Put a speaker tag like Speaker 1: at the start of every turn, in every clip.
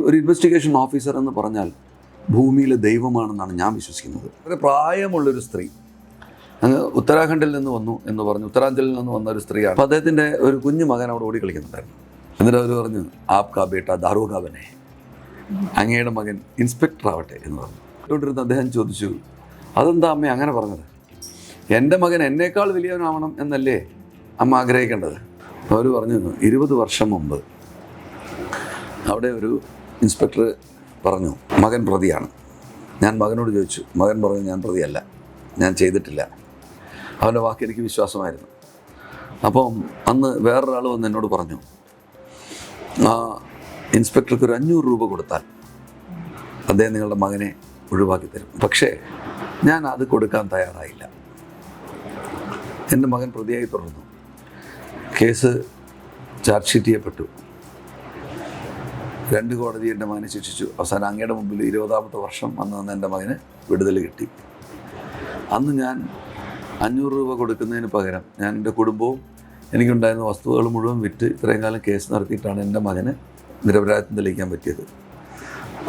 Speaker 1: ഒരു investigation officer എന്ന് പറഞ്ഞാൽ ഭൂമിയിലെ ദൈവമാണെന്നാണ് ഞാൻ വിശ്വസിക്കുന്നത്. വളരെ പ്രായമുള്ളൊരു സ്ത്രീ. അങ്ങ് ഉത്തരാഖണ്ഡിൽ നിന്ന് വന്നു എന്ന് പറഞ്ഞു. ഉത്തരാഞ്ചലിൽ നിന്ന് വന്ന ഒരു സ്ത്രീയാണ്. അപ്പോൾ അദ്ദേഹത്തിന്റെ ഒരു കുഞ്ഞു മകൻ അവിടെ ഓടി കളിക്കുന്നുണ്ടായിരുന്നു. എന്നിട്ട് അവർ പറഞ്ഞു ആപ് കാ ബേട്ട ദാറോഗ ബനെ അങ്ങയുടെ മകൻ ഇൻസ്പെക്ടർ ആവട്ടെ എന്ന് പറഞ്ഞു. കേട്ടുകൊണ്ടിരുന്ന അദ്ദേഹം ചോദിച്ചു അതെന്താ അമ്മ അങ്ങനെ പറഞ്ഞത്? എന്റെ മകൻ എന്നേക്കാൾ വലിയവനാവണം എന്നല്ലേ അമ്മ ആഗ്രഹിക്കേണ്ടത്? അവർ പറഞ്ഞു ഇരുപത് വർഷം മുമ്പ് അവിടെ ഒരു ഇൻസ്പെക്ടർ പറഞ്ഞു മകൻ പ്രതിയാണ്. ഞാൻ മകനോട് ചോദിച്ചു മകൻ പറഞ്ഞു ഞാൻ പ്രതിയല്ല ഞാൻ ചെയ്തിട്ടില്ല. അവന്റെ വാക്ക് എനിക്ക് വിശ്വാസമായിരുന്നു. അപ്പം അന്ന് വേറൊരാൾ വന്ന് എന്നോട് പറഞ്ഞു ആ ഇൻസ്പെക്ടർക്ക് ഒരു അഞ്ഞൂറ് രൂപ കൊടുത്താൽ അദ്ദേഹം നിങ്ങളുടെ മകനെ ഒഴിവാക്കി തരും. പക്ഷേ ഞാൻ അത് കൊടുക്കാൻ തയ്യാറായില്ല. എന്റെ മകൻ പ്രതിയായി തുടർന്നു. കേസ് ചാർജ് ഷീറ്റ് ചെയ്യപ്പെട്ടു. രണ്ട് കോടതി എന്റെ മകനെ ശിക്ഷിച്ചു. അവസാനം അങ്ങയുടെ മുമ്പിൽ ഇരുപതാമത്തെ വർഷം അന്ന് നിന്ന് എന്റെ മകന് വിടുതൽ കിട്ടി. അന്ന് ഞാൻ അഞ്ഞൂറ് രൂപ കൊടുക്കുന്നതിന് പകരം ഞാൻ എന്റെ കുടുംബവും എനിക്കുണ്ടായിരുന്ന വസ്തുവകൾ മുഴുവൻ വിറ്റ് ഇത്രയും കാലം കേസ് നടത്തിയിട്ടാണ് എന്റെ മകന് നിരപരാധിത്വം തെളിയിക്കാൻ പറ്റിയത്.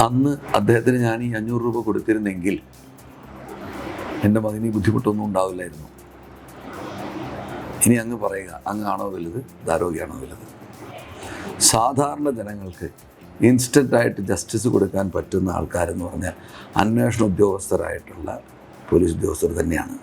Speaker 1: അന്ന് അദ്ദേഹത്തിന് ഞാൻ ഈ അഞ്ഞൂറ് രൂപ കൊടുത്തിരുന്നെങ്കിൽ എന്റെ മകന് ഈ ബുദ്ധിമുട്ടൊന്നും ഉണ്ടാവില്ലായിരുന്നു. ഇനി അങ്ങ് പറയുക അങ്ങാണോ വലുത്? ദാരോഗ്യാണോ വലുത്? സാധാരണ ജനങ്ങൾക്ക് ഇൻസ്റ്റന്റായിട്ട് ജസ്റ്റിസ് കൊടുക്കാൻ പറ്റുന്ന ആൾക്കാരെന്ന് പറഞ്ഞാൽ അന്വേഷണ ഉദ്യോഗസ്ഥരായിട്ടുള്ള പോലീസ് ഉദ്യോഗസ്ഥർ തന്നെയാണ്.